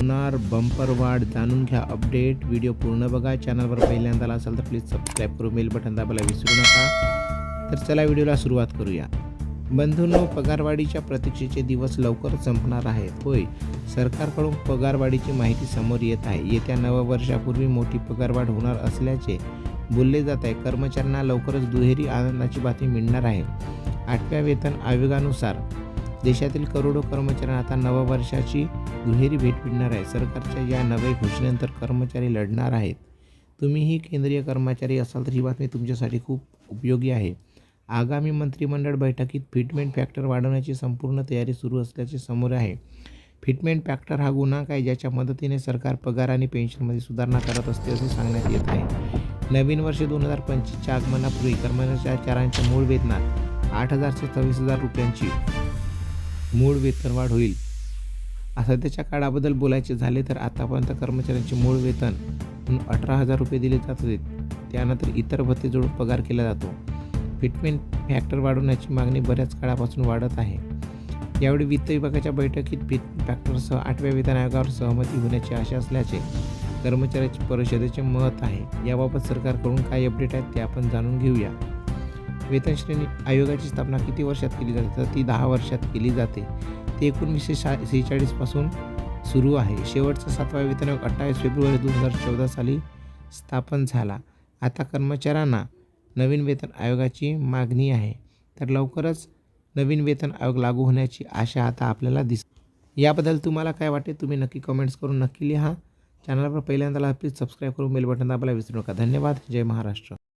होणार बंपर वाढ जाणून घ्या. अपडेट व्हिडिओ पूर्ण बघा. चॅनलवर पहिल्यांदा आला असाल तर प्लीज सबस्क्राईब करून बेल बटन दाबायला विसरू नका. तर चला व्हिडिओला सुरुवात करूया. बंधूंनो पगारवाढीच्या प्रतीक्षेचे दिवस लवकर संपणार आहेत. होय. सरकारकडून पगारवाढीची माहिती समोर येत आहे. येत्या नववर्षापूर्वी मोठी पगारवाढ होणार असल्याचे बोलले जात आहे. कर्मचाऱ्यांना लवकरच दुहेरी आनंदाची बातमी मिळणार आहे. आठव्या वेतन आयोगानुसार देशातील करोडो कर्मचाऱ्यांना आता नववर्षाची दुहेरी भेट मिळणार आहे. सरकारच्या या नव्या घोषणेनंतर कर्मचारी लढणार आहेत. तुम्हीही केंद्रीय कर्मचारी असाल तर ही बातमी तुमच्यासाठी खूप उपयोगी आहे. आगामी मंत्रिमंडळ बैठकीत फिटमेंट फॅक्टर वाढवण्याची संपूर्ण तयारी सुरू असल्याचे समोर आहे. फिटमेंट फॅक्टर हा गुन्हा आहे ज्याच्या मदतीने सरकार पगार आणि पेन्शनमध्ये सुधारणा करत असते असे सांगण्यात येत आहे. नवीन वर्ष दोन हजार पंचवीसच्या आगमनापूर्वी कर्मचाऱ्यांच्या मूळ वेतनात आठ हजार ते सव्वीस हजार रुपयांची मूळ वेतनवाढ होईल. सध्याच्या काळाबद्दल बोलायचे झाले तर आतापर्यंत कर्मचाऱ्यांचे मूळ वेतन म्हणून अठरा हजार रुपये दिले जात होते. त्यानंतर इतर भत्ते जोडून पगार केला जातो. फिटमेंट फॅक्टर वाढवण्याची मागणी बऱ्याच काळापासून वाढत आहे. यावेळी वित्त विभागाच्या बैठकीत फिट फॅक्टरसह आठव्या वेतन आयोगावर सहमती होण्याची आशा असल्याचे कर्मचाऱ्याची परिषदेचे मत आहे. याबाबत सरकारकडून काय अपडेट आहेत ते आपण जाणून घेऊया. वेतन श्रेणी आयोगाची स्थापना किती वर्षात केली जाते? तर ती दहा वर्षात केली जाते. ते एकोणीसशे शा सेहेचाळीसपासून सुरू आहे. शेवटचा सातवा वेतन आयोग अठ्ठावीस फेब्रुवारी दोन हजार चौदा साली स्थापन झाला. आता कर्मचाऱ्यांना नवीन वेतन आयोगाची मागणी आहे. तर लवकरच नवीन वेतन आयोग लागू होण्याची आशा आता आपल्याला दिस याबद्दल तुम्हाला काय वाटते? तुम्ही नक्की कमेंट्स करून नक्की लिहा. चॅनलवर पहिल्यांदा प्लीज सबस्क्राईब करून बेल बटन दाबायला विसरू नका. धन्यवाद. जय महाराष्ट्र.